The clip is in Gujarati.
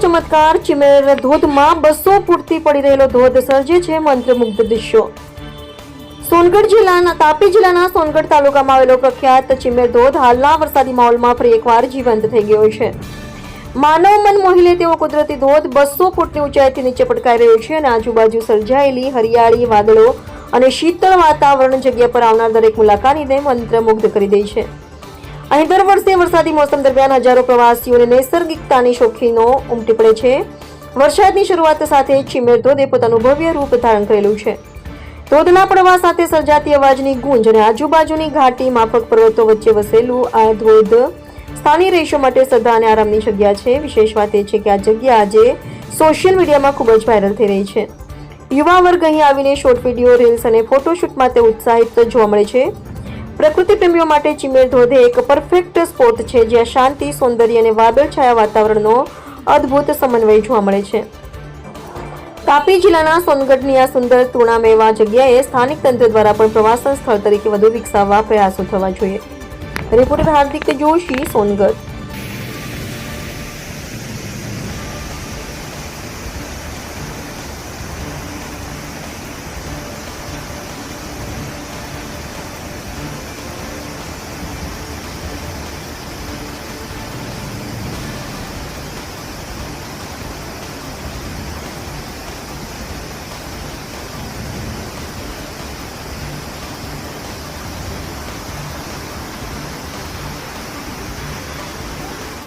ચમત્કાર, ચિમેર, ધોધમાં બસો ફૂટથી પડી રહેલો ધોધ સર્જે છે મંત્રમુગ્ધ દૃશ્યો સોનગઢ જિલ્લાના, તાપી જિલ્લાના સોનગઢ તાલુકામાં આવેલો પ્રખ્યાત ચિમેર ધોધ હાલના વરસાદી માહોલમાં ફરી એકવાર જીવંત થઈ ગયો છે. માનવ મન મોહી લે તેવો કુદરતી ધોધ બસો ફૂટની ઊંચાઈથી નીચે પટકાઈ રહ્યો છે અને આજુબાજુ સર્જાયેલી હરિયાળી, વાદળો અને શીતળ વાતાવરણ જગ્યા પર આવનાર દરેક મુલાકાતીને મંત્રમુગ્ધ કરી દે છે. અહીં દર વર્ષે વરસાદી મોસમ દરમિયાન હજારો પ્રવાસીઓને નૈસર્ગિકતાની શોખીનો ઉમટી પડે છે. વરસાદની શરૂઆત સાથે ચીમેર ધોધે પોતાનું ભવ્ય રૂપ ધારણ કરેલું છે. ધોધના પ્રવાહ સાથે સર્જાતી અવાજની ગુંજ અને આજુબાજુની ઘાટી માફક પર્વતો વચ્ચે વસેલું આ ધોધ સ્થાનિક રહીશો માટે શ્રદ્ધા અને આરામની જગ્યા છે. વિશેષ વાત એ છે કે આ જગ્યા આજે સોશિયલ મીડિયામાં ખૂબ જ વાયરલ થઈ રહી છે. યુવા વર્ગ અહીં આવીને શોર્ટ વીડિયો, રીલ્સ અને ફોટોશૂટ માટે ઉત્સાહિત જોવા મળે છે. પ્રકૃતિ પ્રેમીઓ માટે ચીમેર ધોધે એક પરફેક્ટ સ્પોટ છે જ્યાં શાંતિ, સૌંદર્ય અને વાદળછાયા વાતાવરણનો અદ્ભુત સમન્વય જોવા મળે છે. તાપી જિલ્લાના સોનગઢની આ સુંદર તૃણામેવા જગ્યાએ સ્થાનિક તંત્ર દ્વારા પણ પ્રવાસન સ્થળ તરીકે વધુ વિકસાવવા પ્રયાસો થવા જોઈએ. રિપોર્ટર હાર્દિક જોશી, સોનગઢ.